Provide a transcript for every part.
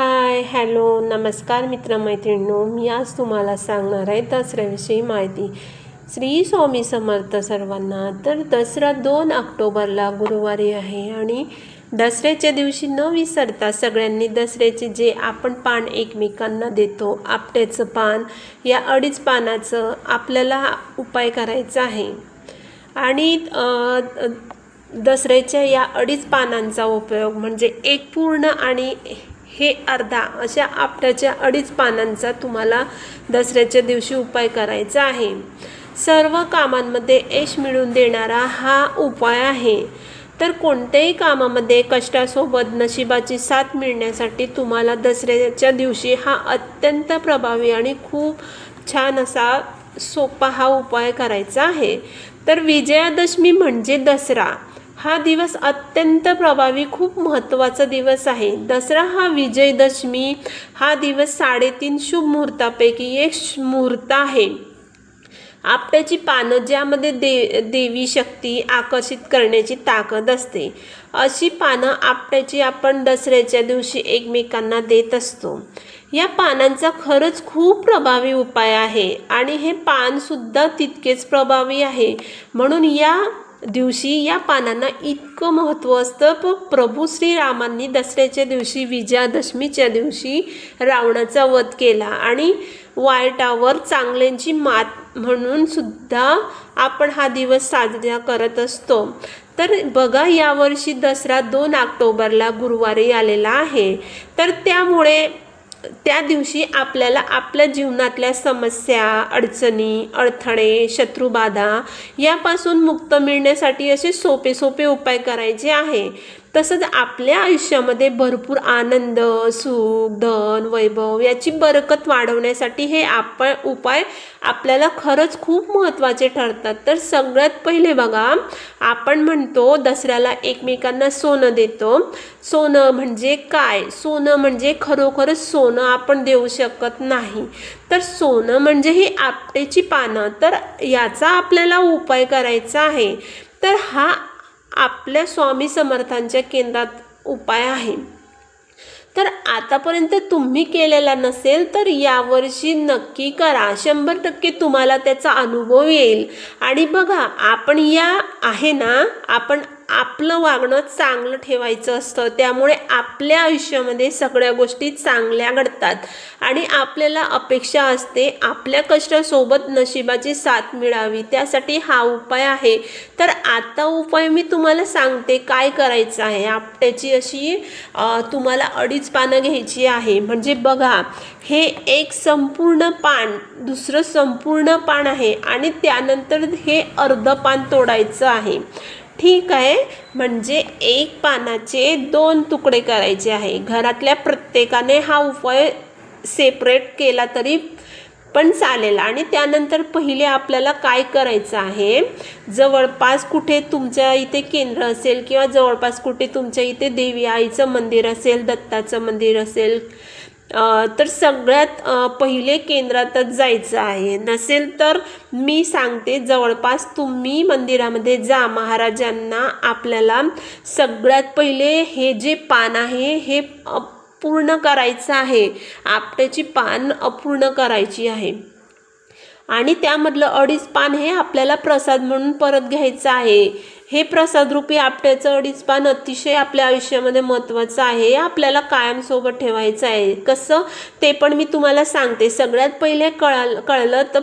Hi hello नमस्कार मित्रमैत्रिणींनो. मी आज तुम्हाला सांगणार आहे दसऱ्याविषयी माहिती. श्री स्वामी समर्थ सर्वांना तर दसरा दोन ऑक्टोबरला गुरुवारी आहे आणि दसऱ्याच्या दिवशी न विसरता सगळ्यांनी दसऱ्याचे जे आपण पान एकमेकांना देतो आपट्याचं पान या अडीच पानाचं आपल्याला उपाय करायचा आहे. आणि दसऱ्याच्या या अडीच पानांचा उपयोग म्हणजे एक पूर्ण आणि हे अर्धा अशा आपट्याच्या अडीच पानांचा तुम्हाला दसऱ्याच्या दिवशी उपाय करायचा आहे. सर्व कामांमध्ये यश मिळवून देणारा हा उपाय आहे. तर कोणत्याही कामामध्ये कष्टासोबत नशिबाची साथ मिळण्यासाठी तुम्हाला दसऱ्याच्या दिवशी हा अत्यंत प्रभावी आणि खूप छान असा सोपा हा उपाय करायचा आहे. तर विजयादशमी म्हणजे दसरा. हा दिवस अत्यंत प्रभावी खूप महत्त्वाचा दिवस आहे. दसरा हा विजयदशमी हा दिवस साडेतीन शुभ मुहूर्तापैकी एक श- मुहूर्त आहे. आपट्याची पानं ज्यामध्ये दे देवी शक्ती आकर्षित करण्याची ताकद असते. अशी पानं आपट्याची आपण दसऱ्याच्या दिवशी एकमेकांना देत असतो. या पानांचा खरंच खूप प्रभावी उपाय आहे आणि हे पानसुद्धा तितकेच प्रभावी आहे. म्हणून या दिवशी या पानांना इतकं महत्त्व असतं. प प्रभू श्रीरामांनी दसऱ्याच्या दिवशी विजयादशमीच्या दिवशी रावणाचा वध केला आणि वाईटावर चांगल्यांची मात म्हणून सुद्धा आपण हा दिवस साजरा करत असतो. तर बघा यावर्षी दसरा दोन ऑक्टोबरला गुरुवारी आलेला आहे. तर त्यामुळे त्या दिवशी आपल्याला आपल्या जीवनातल्या समस्या अडचणी अडथळे शत्रुबाधा यापासून मुक्त मिळण्यासाठी असे सोपे सोपे उपाय करायचे आहे. तसंच आपल्या आयुष्यामध्ये भरपूर आनंद सुख धन वैभव याची बरकत वाढवण्यासाठी हे आपण उपाय आपल्याला खरंच खूप महत्त्वाचे ठरतात. तर सगळ्यात पहिले बघा आपण म्हणतो दसऱ्याला एकमेकांना सोनं देतो. सोनं म्हणजे काय? सोनं म्हणजे खरोखरच सोनं आपण देऊ शकत नाही. तर सोनं म्हणजे ही आपटेची पानं. तर याचा आपल्याला उपाय करायचा आहे. तर हा आपल्या स्वामी समर्थांच्या केंद्रात उपाय आहे. तर आतापर्यंत तुम्ही केलेला नसेल तर यावर्षी नक्की करा. शंभर टक्के तुम्हाला त्याचा अनुभव येईल. आणि बघा आपण या आहे ना आपण आपलं वागणं चांगलं ठेवायचं असतं. त्यामुळे आपल्या आयुष्यामध्ये सगळ्या गोष्टी चांगल्या घडतात. आणि आपल्याला अपेक्षा असते आपल्या कष्टासोबत नशिबाची साथ मिळावी. त्यासाठी हा उपाय आहे. तर आता उपाय मी तुम्हाला सांगते काय करायचं आहे. आपट्याची अशी तुम्हाला अडीच पानं घ्यायची आहे. म्हणजे बघा हे एक संपूर्ण पान दुसरं संपूर्ण पान आहे. आणि त्यानंतर हे अर्ध पान तोडायचं आहे. ठीक आहे. म्हणजे एक पानाचे दोन तुकडे करायचे आहे. घरातल्या प्रत्येकाने हा उपाय सेपरेट केला तरी पण चालेल. आणि त्यानंतर पहिले आपल्याला काय करायचं आहे? जवळपास कुठे तुमच्या इथे केंद्र असेल किंवा जवळपास कुठे तुमच्या इथे देवी आईचं मंदिर असेल दत्ताचं मंदिर असेल तर सगळ्यात पहिले केंद्रातच जायचं आहे. नसेल तर मी सांगते जवळपास तुम्ही मंदिरामध्ये जा. महाराजांना आपल्याला सगळ्यात पहिले हे जे पान आहे हे पूर्ण करायचं आहे. आपट्याची पान अपूर्ण करायची आहे. आणि त्यामधलं अडीच पान हे आपल्याला प्रसाद म्हणून परत घ्यायचं आहे. हे प्रसादरूपी आपट्याचं अडीच पान अतिशय आपल्या आयुष्यामध्ये महत्त्वाचं आहे. आपल्याला कायमसोबत ठेवायचं आहे. कसं? ते पण मी तुम्हाला सांगते. सगळ्यात पहिले कळाल कळलं तर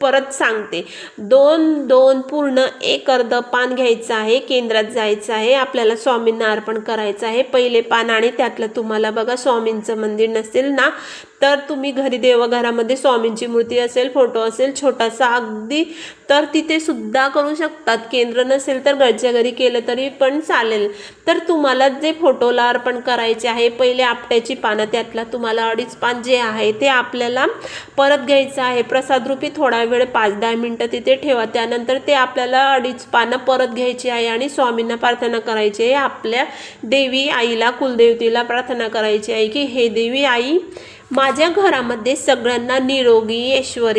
परत सांगते. दोन दोन पूर्ण एक अर्ध पान घ्यायचं आहे. केंद्रात जायचं आहे. आपल्याला स्वामींना अर्पण करायचं आहे. पहिले पान आणि त्यातलं तुम्हाला बघा स्वामींचं मंदिर नसेल ना तर तुम्ही घरी देवघरामध्ये स्वामींची मूर्ती असेल फोटो असेल छोटासा अगदी तर तिथे सुद्धा करू शकतात. केंद्र नसेल तर घरच्या घरी केलं तरी पण चालेल. तर तुम्हाला जे फोटोला अर्पण करायचे आहे पहिले आपट्याची पानं त्यातला तुम्हाला अडीच पान जे आहे ते आपल्याला परत घ्यायचं आहे. प्रसादरूपी थोडा वेळ पाच दहा मिनटं तिथे ठेवा. त्यानंतर ते आपल्याला अडीच पानं परत घ्यायची आहे आणि स्वामींना प्रार्थना करायची आहे. आपल्या देवी आईला कुलदेवतीला प्रार्थना करायची आहे की हे देवी आई माझ्या घरामध्ये सगळ्यांना निरोगी ऐश्वर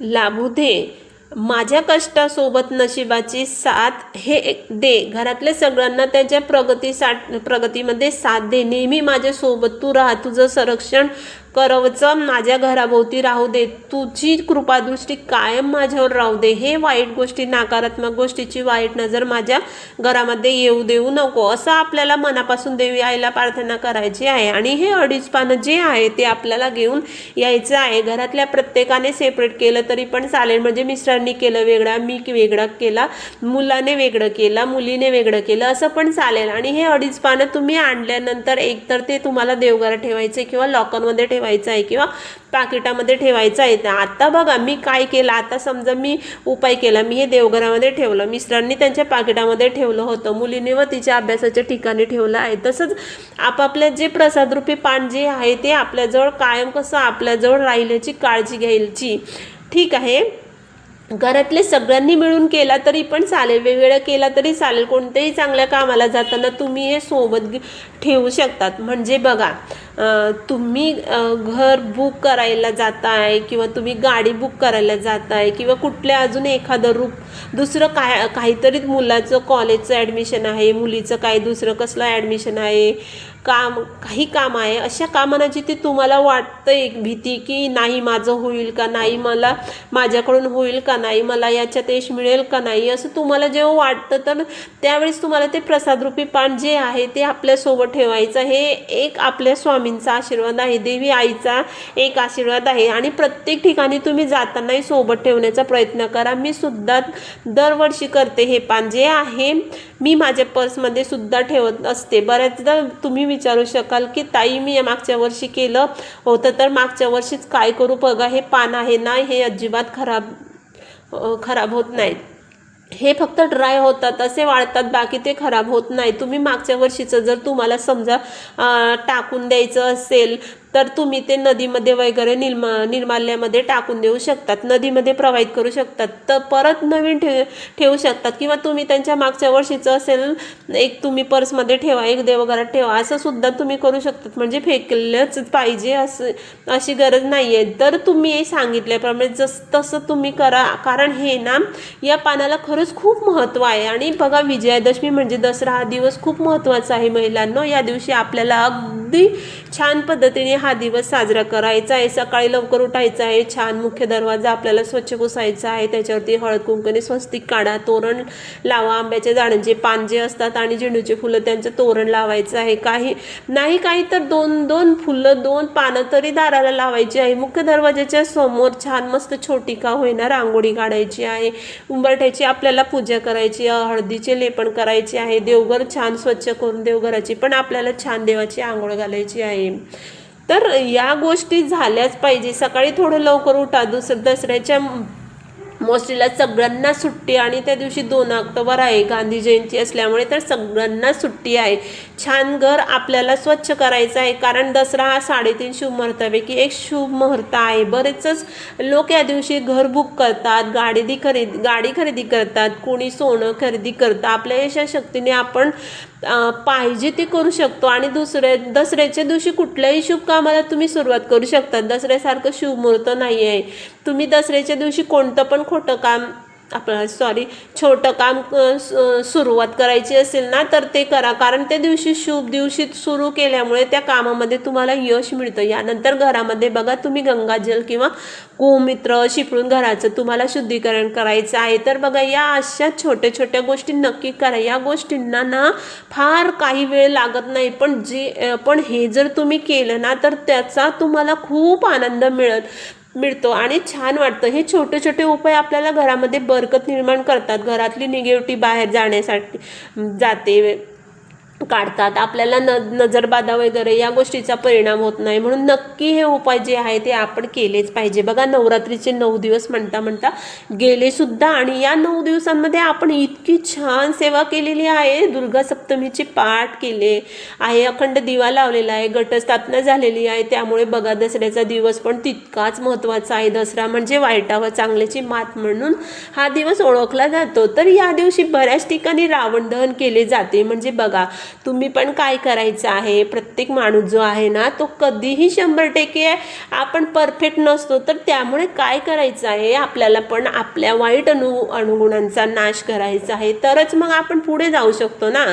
लाभू दे. माझ्या कष्टासोबत नशिबाची साथ हे दे. घरातल्या सगळ्यांना त्याच्या प्रगतीसाठी प्रगतीमध्ये साथ दे. नेहमी माझ्यासोबत तू राहा. तुझं संरक्षण करवचं माझ्या घराभोवती राहू दे. तुझी कृपादृष्टी कायम माझ्यावर राहू दे. हे वाईट गोष्टी नकारात्मक गोष्टीची वाईट नजर माझ्या घरामध्ये येऊ देऊ नको. असं आपल्याला मनापासून देवी आईला प्रार्थना करायची आहे. आणि हे अडीच पानं जे आहे ते आपल्याला घेऊन यायचं आहे. घरातल्या प्रत्येकाने सेपरेट केलं तरी पण चालेल. म्हणजे मिस्टरांनी केलं वेगळा मी वेगळा केला मुलाने वेगळं केला मुलीने वेगळं केलं असं पण चालेल. आणि हे अडीच पानं तुम्ही आणल्यानंतर एकतर ते तुम्हाला देवघरात ठेवायचे किंवा लॉकरमध्ये ठेवायचं आहे किंवा पाकिटामध्ये ठेवायचं आहे. आता बघा मी काय केलं? आता समजा मी उपाय केला. मी हे देवघरामध्ये ठेवलं. मिस्टरांनी त्यांच्या पाकिटामध्ये ठेवलं होतं. मुलीने व तिच्या अभ्यासाच्या ठिकाणी ठेवलं आहे. तसंच आपापल्या जे प्रसादरूपी पान जे आहे ते आपल्याजवळ कायम कसं आपल्याजवळ राहिल्याची काळजी घ्यायची. ठीक आहे? घरातले सगळ्यांनी मिळून केला तरी पण चालेल वेगवेगळा केला तरी चालेल. कोणत्याही चांगल्या कामाला जाताना तुम्ही हे सोबत ठेवू शकतात. म्हणजे बघा तुम्ही घर बुक करायला जाताय किंवा तुम्ही गाडी बुक करायला जाताय किंवा कुठल्या अजून एखादं रूप दुसरं काय काहीतरी मुलाचं कॉलेजचं ॲडमिशन आहे मुलीचं काय दुसरं कसलं ॲडमिशन आहे काम काही काम आहे अशा कामांना जिथे तुम्हाला वाटतं एक भीती की नाही माझं होईल का नाही मला माझ्याकडून होईल का नाही मला याच्यात यश मिळेल का नाही असं तुम्हाला जेव्हा वाटतं तर त्यावेळेस तुम्हाला ते प्रसादरूपी पान जे आहे ते आपल्यासोबत ठेवायचं. हे एक आपल्या स्वामींचा आशीर्वाद आहे देवी आईचा एक आशीर्वाद आहे. आणि प्रत्येक ठिकाणी तुम्ही जातानाही सोबत ठेवण्याचा प्रयत्न करा. मी सुद्धा दरवर्षी करते हे पान. जे आहे मी माझ्या पर्समध्ये सुद्धा ठेवत असते. बऱ्याचदा तुम्ही विचारू शकाल की ताई मी मागच्या वर्षी केलं होतं. तर मागच्या वर्षीच काय करू? बघा हे पान आहे ना हे अजिबात खराब खराब होत नाही. हे फक्त ड्राय होतात असे वाळतात बाकी ते खराब होत नाही. तुम्ही मागच्या वर्षीचं जर तुम्हाला समजा टाकून द्यायचं असेल तर तुम्ही ते नदीमध्ये वगैरे निर्मा निर्माल्यामध्ये टाकून देऊ शकतात. नदीमध्ये प्रवाहित करू शकतात. तर परत नवीन ठेव ठेवू शकतात. किंवा तुम्ही त्यांच्या मागच्या वर्षीचं असेल एक तुम्ही पर्समध्ये ठेवा एक देवघरात ठेवा असं सुद्धा तुम्ही करू शकतात. म्हणजे फेकलंच पाहिजे असं अशी गरज नाही आहे तर तुम्ही हे सांगितल्याप्रमाणे जस तसं तुम्ही करा. कारण हे ना या पानाला खरंच खूप महत्त्व आहे. आणि बघा विजयादशमी म्हणजे दसरा हा दिवस खूप महत्त्वाचा आहे महिलांनो. या दिवशी आपल्याला अगदी छान पद्धतीने हा दिवस साजरा करायचा आहे. सकाळी लवकर उठायचं आहे. छान मुख्य दरवाजा आपल्याला स्वच्छ पुसायचा आहे. त्याच्यावरती हळद कुंकणी स्वस्तिक काढा तोरण लावा. आंब्याच्या झाडांचे पान जे असतात आणि झेंडूचे फुलं त्यांचं तोरण लावायचं आहे. काही नाही काही तर दोन दोन फुलं दोन पानं तरी दाराला लावायची आहे. मुख्य दरवाजाच्या समोर छान मस्त छोटी का होईना रांगोळी काढायची आहे. उंबरठ्याची आपल्याला पूजा करायची हळदीचे लेपण करायचे आहे. देवघर छान स्वच्छ करून देवघराची पण आपल्याला छान देवाची आंघोळ घालायची आहे. तर या गोष्टी झाल्याच पाहिजे. सकाळी थोडं लवकर उठा. दुस दसऱ्याच्या मोस्टलीला सगळ्यांना सुट्टी आणि त्या दिवशी दोन ऑक्टोबर आहे. गांधी जयंती असल्यामुळे तर सगळ्यांना सुट्टी आहे. छान घर आपल्याला स्वच्छ करायचं आहे. कारण दसरा हा साडेतीन शुभ मुहूर्तापैकी एक शुभ मुहूर्त आहे. बरेचच लोक या दिवशी घर बुक करतात गाडी खरेदी गाडी खरेदी करतात कोणी सोनं खरेदी करतं. आपल्या यशा शक्तीने आपण पाहिजे ते करू शकतो. आणि दुसरे दसऱ्याच्या दिवशी कुठल्याही शुभ कामाला तुम्ही सुरुवात करू शकता. दसऱ्यासारखं शुभ मुहूर्त नाही आहे तुम्ही दसऱ्याच्या दिवशी कोणतं पण खोटं काम आपलं सॉरी छोटं काम सुरुवात करायची असेल ना तर ते करा. कारण त्या दिवशी शुभ दिवशी सुरू केल्यामुळे त्या कामामध्ये तुम्हाला यश मिळतं. यानंतर घरामध्ये बघा तुम्ही गंगाजल किंवा गोमित्र शिपळून घराचं तुम्हाला शुद्धीकरण करायचं आहे. तर बघा या अशा छोट्या छोट्या गोष्टी नक्की करा. या गोष्टींना ना फार काही वेळ लागत नाही. पण जे पण हे जर तुम्ही केलं ना तर त्याचा तुम्हाला खूप आनंद मिळत मिळतो आणि छान वाटतं. हे छोटे छोटे उपाय आपल्याला घरामध्ये बरकत निर्माण करतात. घरातली निगेटिव्ह बाहेर जाण्यासाठी जाते. काढतात. आपल्याला न नजरबाधा वगैरे या गोष्टीचा परिणाम होत नाही. म्हणून नक्की हे उपाय जे आहे ते आपण केलेच पाहिजे. बघा नवरात्रीचे नऊ दिवस म्हणता म्हणता गेले सुद्धा आणि या नऊ दिवसांमध्ये आपण इतकी छान सेवा केलेली आहे. दुर्गा सप्तमीचे पाठ केले आहे अखंड दिवा लावलेला आहे घटस्थापना झालेली आहे. त्यामुळे बघा दसऱ्याचा दिवस पण तितकाच महत्त्वाचा आहे. दसरा म्हणजे वाईटावर चांगल्याची मात म्हणून हा दिवस ओळखला जातो. तर या दिवशी बऱ्याच ठिकाणी रावण दहन केले जाते. म्हणजे बघा तुम्ही पण काय करायचं आहे? प्रत्येक माणूस जो आहे ना तो कधीही शंभर टक्के आपण परफेक्ट नसतो. तर त्यामुळे काय करायचं आहे? आपल्याला पण आपल्या वाईट अनु अनुगुणांचा नाश करायचा आहे. तरच मग आपण पुढे जाऊ शकतो ना.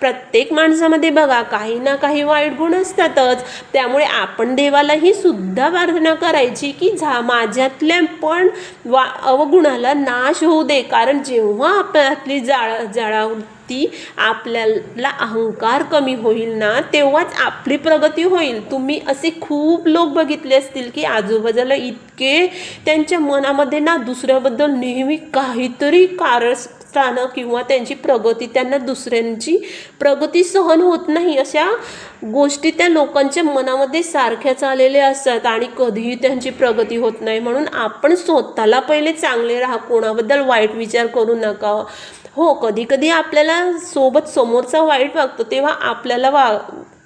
प्रत्येक माणसामध्ये बघा काही ना काही वाईट गुण असतातच. त्यामुळे आपण देवाला ही सुद्धा प्रार्थना करायची की झा माझ्यातल्या पण वा अवगुणाला नाश होऊ दे. कारण जेव्हा आपल्यातली जाळ जाळा ती आपल्याला अहंकार कमी होईल ना तेव्हाच आपली प्रगती होईल. तुम्ही असे खूप लोक बघितले असतील की आजूबाजूला इतके त्यांच्या मनामध्ये ना दुसऱ्याबद्दल नेहमी काहीतरी कारस्थानं किंवा त्यांची प्रगती त्यांना दुसऱ्यांची प्रगती सहन होत नाही अशा गोष्टी त्या लोकांच्या मनामध्ये सारख्याच आलेल्या असतात आणि कधीही त्यांची प्रगती होत नाही. म्हणून आपण स्वतःला पहिले चांगले राहा. कोणाबद्दल वाईट विचार करू नका. हो कधी कधी आपल्याला सोबत समोरचा वाईट वागतो तेव्हा आपल्याला वा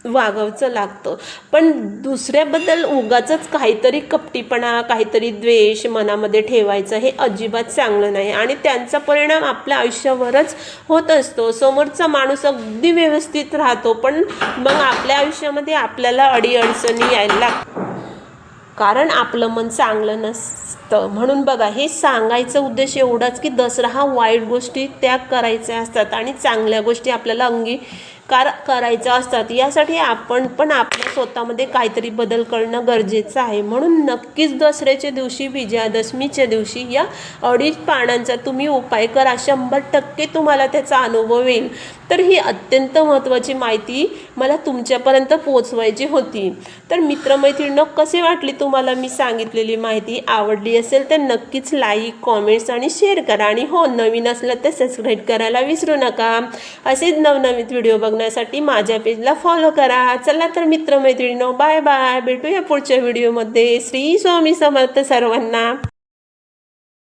वागावचं लागतं. पण दुसऱ्याबद्दल उगाचंच काहीतरी कपटीपणा काहीतरी द्वेष मनामध्ये ठेवायचं हे अजिबात चांगलं नाही. आणि त्यांचा परिणाम आपल्या आयुष्यावरच होत असतो. समोरचा माणूस अगदी व्यवस्थित राहतो पण मग आपल्या आयुष्यामध्ये आपल्याला अडीअडचणी यायला लागतात. कारण आपलं मन चांगलं नसतं. म्हणून बघा हे सांगायचा उद्देश एवढाच की दसरा हा वाईट गोष्टी त्याग करायच्या असतात आणि चांगल्या गोष्टी आपल्याला अंगीकार करायच्या असतात. यासाठी आपण पण आपल्या स्वतःमध्ये काहीतरी बदल करणं गरजेचं आहे. म्हणून नक्कीच दसऱ्याच्या दिवशी विजयादशमीच्या दिवशी या अडीच पानांचा तुम्ही उपाय करा. शंभर टक्के तुम्हाला त्याचा अनुभव येईल. तर ही अत्यंत महत्त्वाची माहिती मला तुमच्यापर्यंत पोचवायची होती. तर मित्रमैत्रिणींनो कसे वाटली तुम्हाला मी सांगितलेली माहिती? आवडली असेल तर नक्कीच लाईक कॉमेंट्स आणि शेअर करा. आणि हो नवीन असलं तर सबस्क्राईब करायला विसरू नका. असेच नवनवीन व्हिडिओ बघण्यासाठी माझ्या पेजला फॉलो करा. चला तर मित्रमैत्रिणीनो बाय बाय भेटूया पुढच्या व्हिडिओमध्ये श्री स्वामी समर्थ सर्वांना.